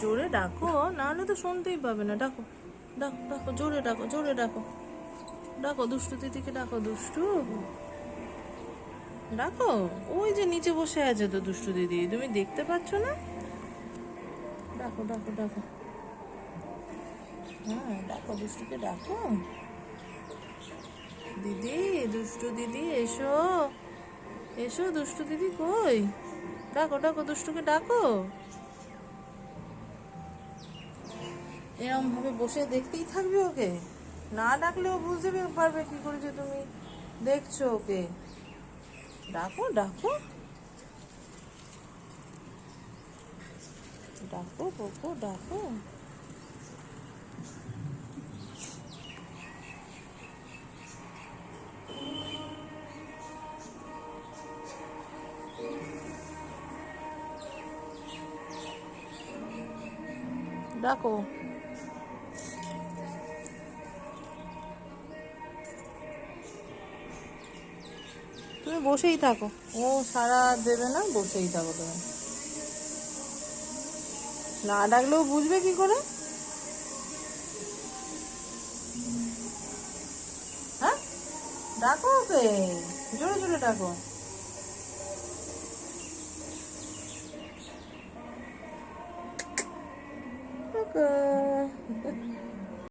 জোরে ডাকো। নাহলে তো শুনতেই পাবে না। ডাকো। ডাকো ডাকো, জোরে ডাকো জোরে ডাকো। ডাকো, দুষ্টু দিদিকে ডাকো, দুষ্টু। ডাকো। ওই যে নিচে বসে আছে তো দুষ্টু দিদি। তুমি দেখতে পাচ্ছ না? ডাকো ডাকো ডাকো। হ্যাঁ ডাকো, দুষ্টুকে ডাকো। দিদি, দুষ্টু দিদি, এসো। এসো, দুষ্টু দিদি কই? ডাকো ডাকো, দুষ্টুকে ডাকো। এরম ভাবে বসে দেখতেই থাকবে ওকে? না ডাকলেও বুঝতে পারবে কি করে যে তুমি দেখছ ওকে। ডাকো ডাকো। ডাকো কোকো ডাকো। ডাকো। তুমি বসেই থাকো। ও সারা দেবে না, বসেই থাকো তুমি। না ডাকলেও বুঝবে কি করে? হ্যাঁ? ডাকো ওকে, জোরে জোরে ডাকো।